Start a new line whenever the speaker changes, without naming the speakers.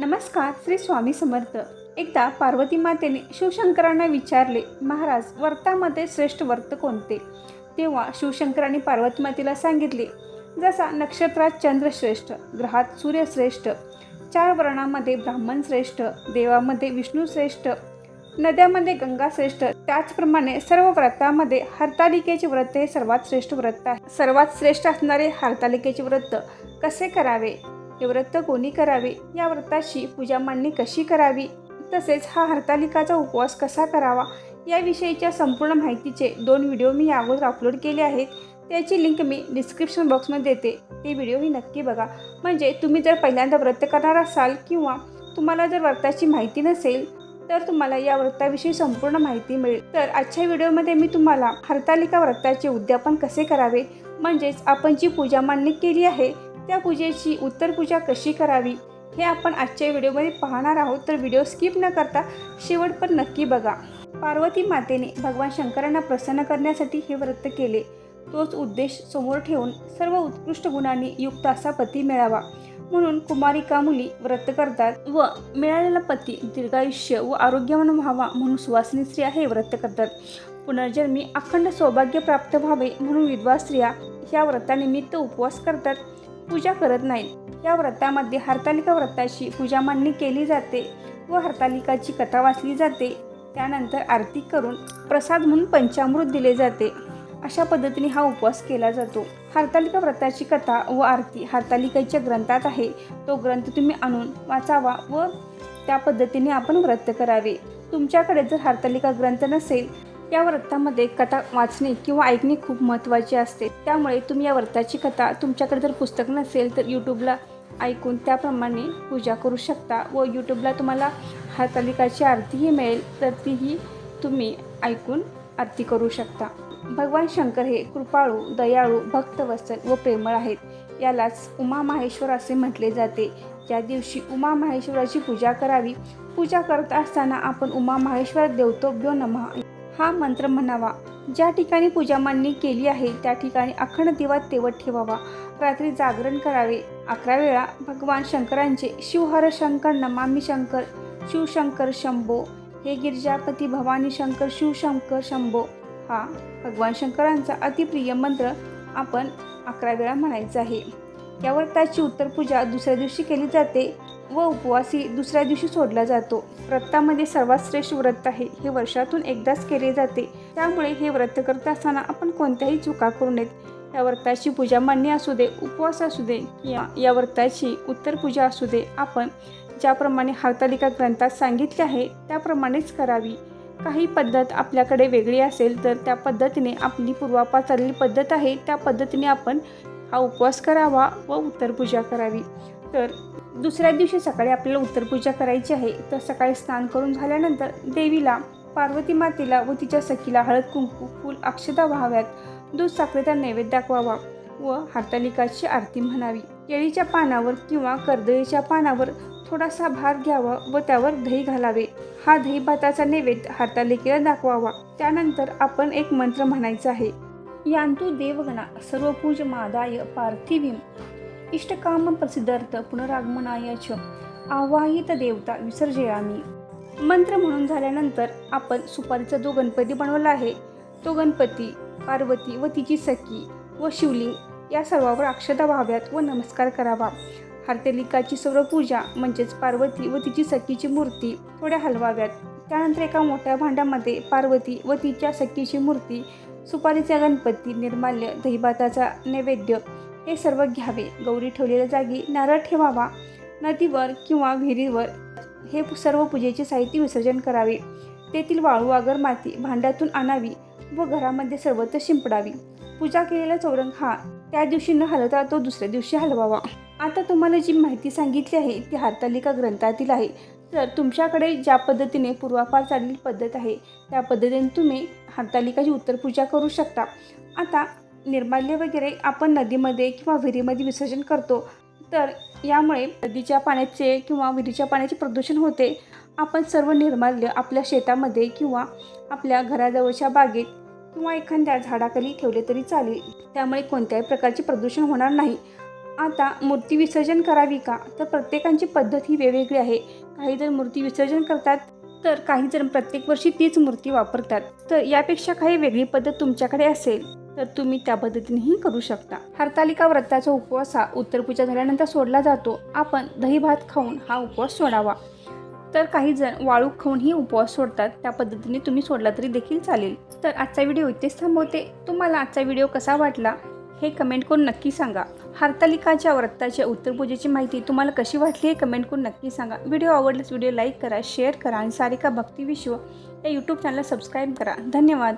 नमस्कार श्री स्वामी समर्थ. एकदा पार्वती मातेने शिवशंकरांना विचारले महाराज व्रतामध्ये श्रेष्ठ व्रत कोणते? तेव्हा शिवशंकरांनी पार्वती मातेला सांगितले जसा नक्षत्रात चंद्र श्रेष्ठ ग्रहात सूर्य श्रेष्ठ चार वर्णामध्ये ब्राह्मण श्रेष्ठ देवामध्ये विष्णू श्रेष्ठ नद्यामध्ये गंगा श्रेष्ठ त्याचप्रमाणे सर्व व्रतामध्ये हरतालिकेचे व्रत हे सर्वात श्रेष्ठ व्रत आहे. सर्वात श्रेष्ठ असणारे हरतालिकेचे व्रत कसे करावे? हे व्रत कोणी करावे? या व्रताची पूजा मांडणी कशी करावी? तसेच हा हरतालिकाचा उपवास कसा करावा? याविषयीच्या संपूर्ण माहितीचे दोन व्हिडिओ मी यावर अपलोड केले आहेत. त्याची लिंक मी डिस्क्रिप्शन बॉक्समध्ये देते. ते व्हिडिओही नक्की बघा. म्हणजे तुम्ही जर पहिल्यांदा व्रत करणार असाल किंवा तुम्हाला जर व्रताची माहिती नसेल तर तुम्हाला या व्रताविषयी संपूर्ण माहिती मिळेल. तर आजच्या व्हिडिओमध्ये मी तुम्हाला हरतालिका व्रताचे उद्यापन कसे करावे? म्हणजेच आपण जी पूजा मांडणी केली आहे त्या पूजेची उत्तर पूजा कशी करावी हे आपण आजच्या व्हिडिओमध्ये पाहणार आहोत. तर व्हिडिओ स्किप न करता शेवट पण नक्की बघा. पार्वती मातेने भगवान शंकरांना प्रसन्न करण्यासाठी हे व्रत केले. तोच उद्देश समोर ठेवून सर्व उत्कृष्ट गुणांनी युक्त असा पती मिळावा. म्हणून कुमारिका मुली व्रत करतात व मिळालेला पती दीर्घायुष्य व आरोग्यवान व्हावा म्हणून सुवासिनी स्त्रिया हे व्रत करतात. पुनर्जन्मी अखंड सौभाग्य प्राप्त व्हावे म्हणून विधवा स्त्रिया ह्या व्रतानिमित्त उपवास करतात. पूजा करत नाहीत. या व्रतामध्ये हरतालिका व्रताची पूजा मांडणी केली जाते व हरतालिकाची कथा वाचली जाते. त्यानंतर आरती करून प्रसाद म्हणून पंचामृत दिले जाते. अशा पद्धतीने हा उपवास केला जातो. हरतालिका व्रताची कथा व आरती हरतालिकेच्या ग्रंथात आहे. तो ग्रंथ तुम्ही आणून वाचावा व त्या पद्धतीने आपण व्रत करावे. तुमच्याकडे जर हरतालिका ग्रंथ नसेल या व्रतामध्ये कथा वाचणे किंवा ऐकणे खूप महत्त्वाचे असते. त्यामुळे तुम्ही या व्रताची कथा तुमच्याकडे जर पुस्तक नसेल तर यूट्यूबला ऐकून त्याप्रमाणे पूजा करू शकता व यूट्यूबला तुम्हाला हातालिकाची आरतीही मिळेल तर तीही तुम्ही ऐकून आरती करू शकता. भगवान शंकर हे कृपाळू दयाळू भक्तवत्सल व प्रेमळ आहेत. यालाच उमा माहेश्वर असे म्हटले जाते. या दिवशी उमा माहेश्वराची पूजा करावी. पूजा करत असताना आपण उमा माहेश्वर देवतोभ्यो नमः. हा मंत्र म्हणावा. ज्या ठिकाणी पूजा मांडणी केली आहे त्या ठिकाणी अखंड दिवा तेवत ठेवावा. रात्री जागरण करावे. अकरा वेळा भगवान शंकरांचे शिवहर शंकर नमामी शंकर शिवशंकर शंभो. हे गिरिजापती भवानी शंकर शिवशंकर शंभो. हा भगवान शंकरांचा अतिप्रिय मंत्र आपण अकरा वेळा म्हणायचा आहे. यावर त्याची उत्तर पूजा दुसऱ्या दिवशी केली जाते. व उपवासी दुसऱ्या दिवशी सोडला जातो. व्रतामध्ये सर्वात श्रेष्ठ व्रत आहे. हे वर्षातून एकदाच केले जाते. त्यामुळे हे व्रत करत असताना आपण कोणत्याही चुका करू नयेत. या व्रताची पूजा मांडणी असू दे उपवास असू दे किंवा या व्रताची उत्तर पूजा असू दे आपण ज्याप्रमाणे हरतालिका ग्रंथात सांगितले आहे त्याप्रमाणेच करावी. काही पद्धत आपल्याकडे वेगळी असेल तर त्या पद्धतीने आपली पूर्वापार चाललेली पद्धत आहे त्या पद्धतीने आपण हा उपवास करावा व उत्तर पूजा करावी. तर दुसऱ्या दिवशी सकाळी आपल्याला उत्तरपूजा करायची आहे. तर सकाळी स्नान करून झाल्यानंतर देवीला पार्वती मातेला व तिच्या सखीला हळद कुंकू फूल अक्षता व्हाव्यात. दूध साखरेचा नैवेद्य दाखवावा व हरतालिकाची आरती म्हणावी. केळीच्या पानावर किंवा कर्दळीच्या पानावर थोडासा भात घ्यावा व त्यावर दही घालावे. हा दही भाताचा नैवेद्य हरतालिकेला दाखवावा. त्यानंतर आपण एक मंत्र म्हणायचा आहे. यांतू देवगणा सर्वपूज मादाय पार्थिवीम. इष्टकाम प्रसिद्धार्थ पुनरागमनायच आवाहित देवता विसर्जयामी. मंत्र म्हणून झाल्यानंतर आपण सुपारीचा जो गणपती बनवला आहे तो गणपती पार्वती व तिची सखी व शिवलिंग या सर्वावर अक्षता व्हाव्यात व नमस्कार करावा. हरतालिकाची सर्व पूजा म्हणजेच पार्वती व तिची सखीची मूर्ती थोड्या हलवाव्यात. त्यानंतर एका मोठ्या भांड्यामध्ये पार्वती व तिच्या सखीची मूर्ती सुपारीचा गणपती निर्माल्य दहीभाताचा नैवेद्य हे सर्व घ्यावे. गौरी ठेवलेल्या जागी नारळ ठेवावा. नदीवर किंवा विहिरीवर हे सर्व पूजेचे साहित्य विसर्जन करावे. तेथील वाळू आगर माती भांड्यातून आणावी व घरामध्ये सर्वत्र शिंपडावी. पूजा केलेला चौरंग हा त्या दिवशी न हलवता तो दुसऱ्या दिवशी हलवावा. आता तुम्हाला जी माहिती सांगितली आहे ती हातालिका ग्रंथातील आहे. तर तुमच्याकडे ज्या पद्धतीने पूर्वापार चाललेली पद्धत आहे त्या पद्धतीने तुम्ही हातालिकाची उत्तर पूजा करू शकता. आता निर्माल्य वगैरे आपण नदीमध्ये किंवा विहिरीमध्ये विसर्जन करतो तर यामुळे नदीच्या पाण्याचे किंवा विहिरीच्या पाण्याचे प्रदूषण होते. आपण सर्व निर्माल्य आपल्या शेतामध्ये किंवा आपल्या घराजवळच्या बागेत किंवा एखाद्या झाडाखाली ठेवले तरी चालेल. त्यामुळे कोणत्याही प्रकारचे प्रदूषण होणार नाही. आता मूर्ती विसर्जन करावी का? तर प्रत्येकांची पद्धत ही वेगवेगळी आहे. काही जण मूर्ती विसर्जन करतात तर काही जण प्रत्येक वर्षी तीच मूर्ती वापरतात. तर यापेक्षा काही वेगळी पद्धत तुमच्याकडे असेल. तर तुम्ही त्या पद्धतीनेही करू शकता. हरतालिका व्रताचा उपवास हा उत्तर पूजा झाल्यानंतर सोडला जातो. आपण दही भात खाऊन हा उपवास सोडावा. तर काही जण वाळू खाऊनही उपवास सोडतात. त्या पद्धतीने तुम्ही सोडला तरी देखील चालेल. तर आजचा व्हिडिओ इथेच थांबवते. तुम्हाला आजचा व्हिडिओ कसा वाटला हे कमेंट करून नक्की सांगा. हरतालिकाच्या व्रताच्या उत्तरपूजेची माहिती तुम्हाला कशी वाटली हे कमेंट करून नक्की सांगा. व्हिडिओ आवडल्यास व्हिडिओ लाईक करा शेअर करा आणि सारिका भक्ती विश्व या यूट्यूब चॅनलला सबस्क्राईब करा. धन्यवाद.